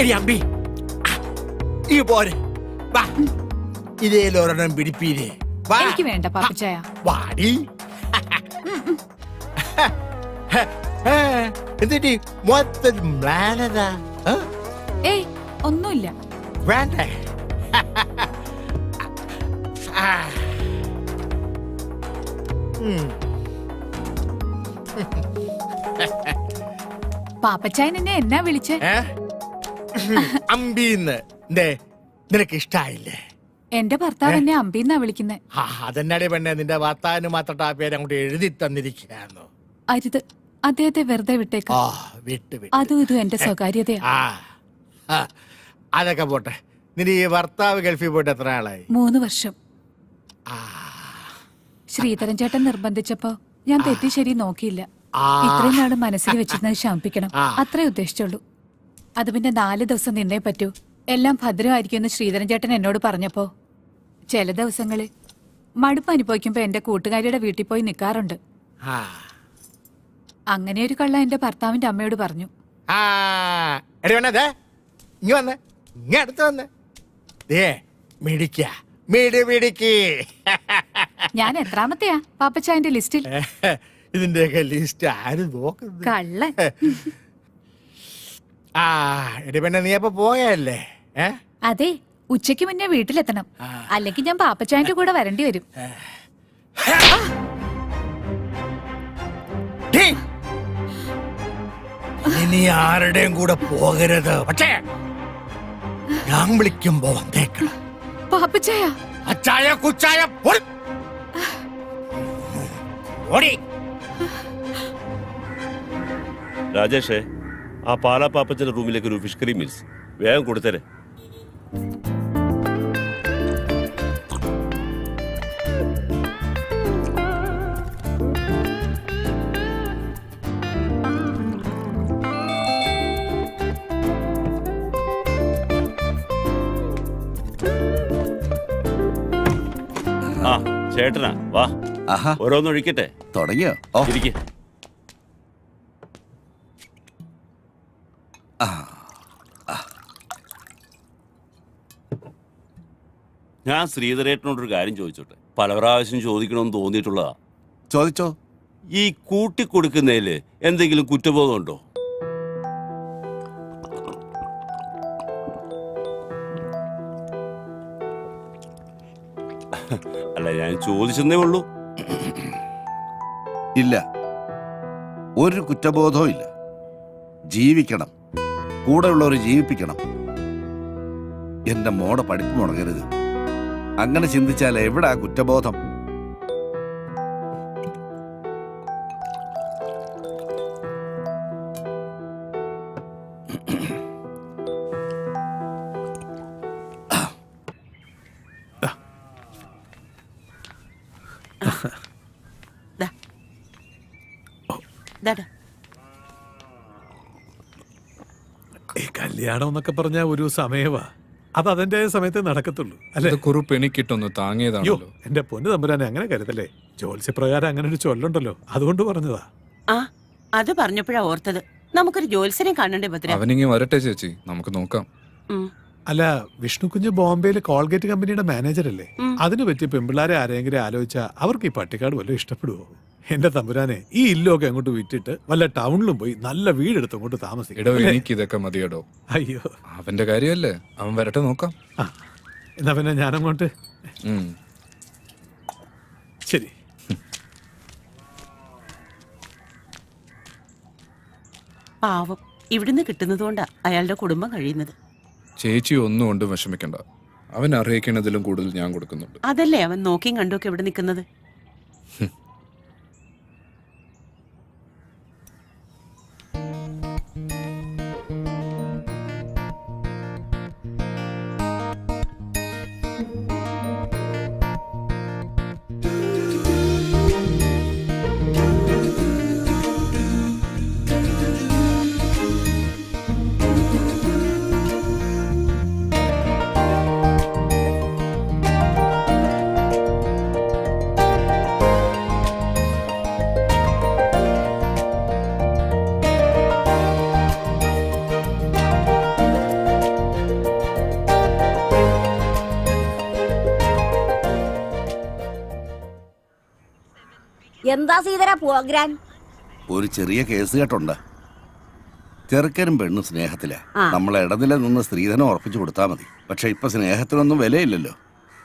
എടി അമ്പി. ഈ പോരെ. വാ. ഇതേലൊരെണ്ണം പിടിപ്പീരേ. വാ. എനിക്ക് വേണ്ട പാപ്പച്ചായ. വാടി. എന്നിട്ട് മൊത്തം മ്ലാനതാ? ഏയ് ഒന്നുമില്ല. വേണ്ടേ. പാപ്പച്ചായൻ എന്നെ എന്നാ വിളിച്ചേ? അമ്പീന്ന്. നിനക്ക് ഇഷ്ടായില്ലേ? എന്റെ ഭർത്താവ് എന്നെ അമ്പീന്നാ വിളിക്കുന്നെ. ആ അതെന്നാടി പെണ്ണെ നിന്റെ ഭർത്താവിന് മാത്രം ആ പേര് അങ്ങോട്ട് എഴുതി തന്നിരിക്കുകയായിരുന്നു അരുത്. അദ്ദേഹത്തെ വെറുതെ വിട്ടേക്ക. വിട്ട് അതും ഇതും എന്റെ സ്വകാര്യതയാ. അതൊക്കെ പോട്ടെ. നിന്റെ ഈ ഭർത്താവ് ഗൾഫിൽ പോയിട്ട് എത്ര ആളായി മൂന്ന് വർഷം. ശ്രീധരൻ ചേട്ടൻ നിർബന്ധിച്ചപ്പോ ഞാൻ തെറ്റി ശരി നോക്കിയില്ല. ഇത്രയും നാൾ മനസ്സിൽ വെച്ചിരുന്നത് ശമിപ്പിക്കണം അത്രേ ഉദ്ദേശിച്ചുള്ളൂ. അത് പിന്നെ നാല് ദിവസം നിന്നേ പറ്റൂ. എല്ലാം ഭദ്രമായിരിക്കുമെന്ന് ശ്രീധരൻ ചേട്ടൻ എന്നോട് പറഞ്ഞപ്പോ. ചില ദിവസങ്ങളിൽ മടുപ്പ് അനുഭവിക്കുമ്പോ എന്റെ കൂട്ടുകാരിയുടെ വീട്ടിൽ പോയി നിൽക്കാറുണ്ട് അങ്ങനെ ഒരു കള്ള എന്റെ ഭർത്താവിന്റെ അമ്മയോട് പറഞ്ഞു. ഞാൻ എത്രാമത്തെയാ പാപ്പച്ചായന്റെ ലിസ്റ്റിൽ? ഇതിന്റെയൊക്കെ ലിസ്റ്റ് ആര് നോക്കുന്നത്? കള്ളൻ. ആ എടി പെണ്ണെ നീ അപ്പൊ പോയല്ലേ ഏ? അതെ ഉച്ചയ്ക്ക് മുന്നേ വീട്ടിലെത്തണം. അല്ലെങ്കിൽ ഞാൻ പാപ്പച്ചായന്റെ കൂടെ വരേണ്ടി വരും. ഇനി ആരുടെയും കൂടെ പോകരുത്. പക്ഷേ ഞാൻ വിളിക്കുമ്പോ വന്നേക്കണം. പാപ്പച്ചായ. അച്ചായ കുച്ചായ. ഓടി. രാജേഷേ ആ പാലാ പാപ്പച്ചന്റെ റൂമിലേക്ക് ഒരു ഫിഷ് കറി മീൽസ് വേഗം കൊടുത്തരേ. ആ ചേട്ടനാ വാ. ആഹാ. ഓരോന്ന് ഒഴിക്കട്ടെ. തുടങ്ങിയോ? ഇരിക്കെ. ഞാൻ ശ്രീധരേട്ടനോടൊരു കാര്യം ചോദിച്ചോട്ടെ? പല പ്രാവശ്യം ചോദിക്കണമെന്ന് തോന്നിയിട്ടുള്ളതാ. ചോദിച്ചോ? ഈ കൂട്ടിക്കൊടുക്കുന്നതിൽ എന്തെങ്കിലും കുറ്റബോധമുണ്ടോ? അല്ല ഞാൻ ചോദിച്ചെന്നേ ഉള്ളൂ. ഇല്ല. ഒരു കുറ്റബോധവും ഇല്ല. ജീവിക്കണം. കൂടെയുള്ളവരെ ജീവിപ്പിക്കണം. എന്റെ മോടെ പഠിപ്പ് മുടങ്ങരുത്. അങ്ങനെ ചിന്തിച്ചാൽ എവിടാ കുറ്റബോധം? ദാ. ദാടാ. ഈ കല്യാണം എന്നൊക്കെ പറഞ്ഞ ഒരു സമയവാ. അത് അതിന്റെ സമയത്ത് നടക്കത്തുള്ളൂ അല്ലെ? കുറുപ്പ് എനിക്കിട്ടൊന്ന് താങ്ങിയതാണല്ലോ. എന്റെ പൊന്ന് തമ്പുരാനെ അങ്ങനെ കരുതല്ലേ? ജോത്സ്യപ്രകാരം അങ്ങനെ ഒരു ചൊല്ലുണ്ടല്ലോ അതുകൊണ്ട് പറഞ്ഞതാ. ആ അത് പറഞ്ഞപ്പോഴാ ഓർത്തത്. നമുക്കൊരു ജോത്സ്യനെ കാണണ്ടേ ഭദ്ര? അവനിങ്ങി വരട്ടെ ചേച്ചി. നമുക്ക് നോക്കാം. ഉം. അല്ല വിഷ്ണു കുഞ്ഞ് ബോംബെയിൽ കോൾഗേറ്റ് കമ്പനിയുടെ മാനേജർ അല്ലേ അതിനു പറ്റി പെമ്പിള്ളാരെ ആരെങ്കിലും ആലോചിച്ചാൽ അവർക്ക് ഈ പട്ടിക്കാട് വല്ലതും ഇഷ്ടപ്പെടുവോ? എന്റെ തമ്പുരാനെ ഈ ഇല്ലൊക്കെ അങ്ങോട്ട് വിറ്റിട്ട് വല്ല ടൗണിലും പോയി നല്ല വീടെടുത്ത് അങ്ങോട്ട് താമസിക്കും. എനിക്ക് ഇതൊക്കെ മതിയടോ. അയ്യോ. അവന്റെ കാര്യമല്ലേ? അവൻ വരട്ടെ നോക്കാം. ആ എന്നാ പിന്നെ ഞാനങ്ങോട്ട്. ഉം. ശരി. പാവം ഇവിടുന്ന് കിട്ടുന്നതുകൊണ്ടാ അയാളുടെ കുടുംബം കഴിയുന്നത്. ചേച്ചി ഒന്നും കൊണ്ടും വിഷമിക്കണ്ട. അവൻ അറിയിക്കണതിലും കൂടുതൽ ഞാൻ കൊടുക്കുന്നുണ്ട്. അതല്ലേ അവൻ നോക്കിയും കണ്ടുമൊക്കെ ഇവിടെ നിൽക്കുന്നത്? എന്താ സീതര പ്രോഗ്രാം ഒരു ചെറിയ കേസ് കേട്ടുണ്ട്. ചെറുക്കനും പെണ്ണും സ്നേഹത്തില. നമ്മളെ ഇടനില നിന്ന് സ്ത്രീധനം ഉറപ്പിച്ചു കൊടുത്താൽ മതി. പക്ഷെ ഇപ്പൊ സ്നേഹത്തിനൊന്നും വിലയില്ലല്ലോ.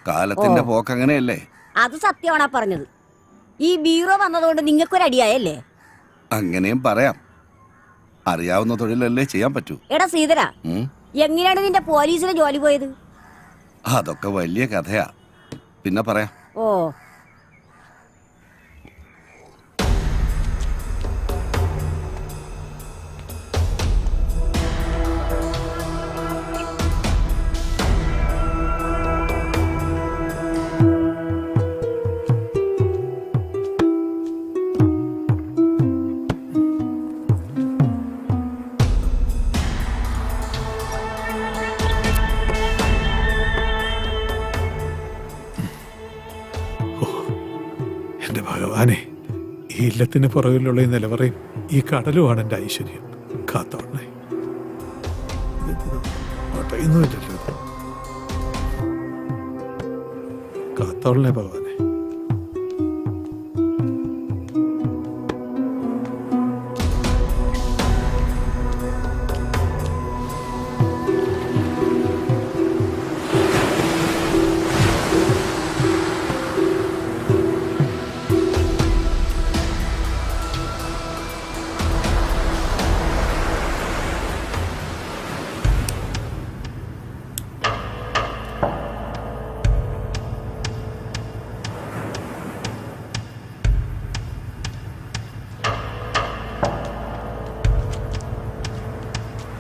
കാലത്തിന്റെ പോക്ക് അങ്ങനെയല്ലേ? അത് സത്യമാണാ പറഞ്ഞത്. ഈ ബീറോ വന്നതുകൊണ്ട് നിങ്ങൾക്കൊരു അടിയായല്ലേ അങ്ങനെയും പറയാം. അറിയാവുന്ന തൊഴിലല്ലേ ചെയ്യാൻ പറ്റൂ. എടാ സീതര? എങ്ങനെയാണ് നിന്റെ പോലീസിന് ജോലി പോയത്? അതൊക്കെ വലിയ കഥയാ. പിന്നെ പറയാം. ഓ. ഇല്ലത്തിന് പുറകിലുള്ള ഈ നിലവറയും ഈ കടലുമാണ് എന്റെ ഐശ്വര്യം. കാത്തോണേ ഒന്നുമില്ലല്ലോ ഭഗവാൻ കാത്തോളണേ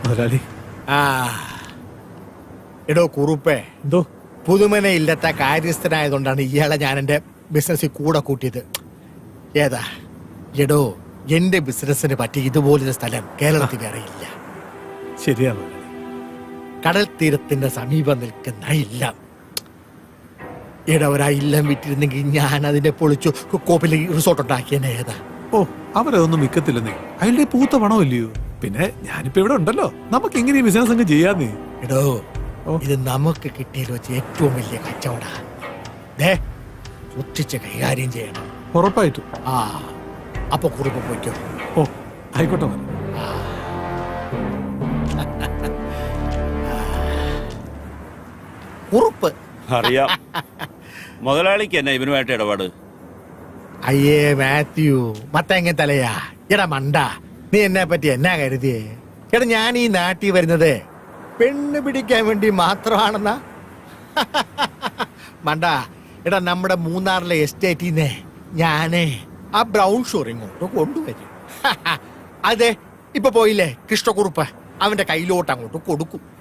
മുതലാളി. ആ. എടോ കുറുപ്പേ. എന്തോ? പുതുമന ഇല്ലാത്ത കാര്യസ്ഥനായതുകൊണ്ടാണ് ഇയാളെ ഞാൻ എന്റെ ബിസിനസ്സിൽ കൂടെ കൂട്ടിയത്. ഏതാ? എടോ എന്റെ ബിസിനസ്സിന് പറ്റി ഇതുപോലൊരു സ്ഥലം കേരളത്തിൽ വേറെ ഇല്ല ശരിയാ മുതലാളി. കടൽ തീരത്തിന്റെ സമീപം നിൽക്കുന്ന ഇല്ലം. എടാ ഒരാ ഇല്ലം വിട്ടിരുന്നെങ്കിൽ ഞാൻ അതിനെ പൊളിച്ചു കോപ്പിൽ റിസോർട്ട് ഉണ്ടാക്കിയനെ ഏതാ? ഓ അവരതൊന്നും മിക്കത്തില്ലെന്നേ അതിന്റെ പൂത്ത പണമില്ലയോ പിന്നെ ഞാനിപ്പോ ഇവിടെ ഉണ്ടല്ലോ. നമുക്ക് എങ്ങനെ ബിസിനസ് അങ്ങ് ചെയ്യാന്നേ? എടോ. ഇത് നമുക്ക് കിട്ടിയതിൽ വെച്ച് ഏറ്റവും വലിയ കച്ചവട. ദേ സൂക്ഷിച്ച് കൈകാര്യം ചെയ്യണം. ഉറപ്പായിട്ടും. ആ അപ്പൊ കുറുപ്പ് പോയിക്കോ. ഓ ആയിക്കോട്ടെ. കുറുപ്പ്. അറിയാം. മുതലാളിക്ക് എന്നാ ഇവനുമായിട്ട് ഇടപാട്? അയ്യേ മാത്യു മത്തങ്ങ തലയാ. എടാ മണ്ട. നീ എന്നെ പറ്റി എന്നാ കരുതിയേ? എടാ ഞാൻ ഈ നാട്ടിൽ വരുന്നത് പെണ്ണ് പിടിക്കാൻ വേണ്ടി മാത്രമാണെന്ന? മണ്ട എടാ നമ്മുടെ മൂന്നാറിലെ എസ്റ്റേറ്റിൽ നിന്നേ ഞാനേ ആ ബ്രൗൺ ഷോർ ഇങ്ങോട്ട് കൊണ്ടുവരും. അതെ ഇപ്പൊ പോയില്ലേ? കൃഷ്ണക്കുറുപ്പ്. അവന്റെ കയ്യിലോട്ട് അങ്ങോട്ട് കൊടുക്കും.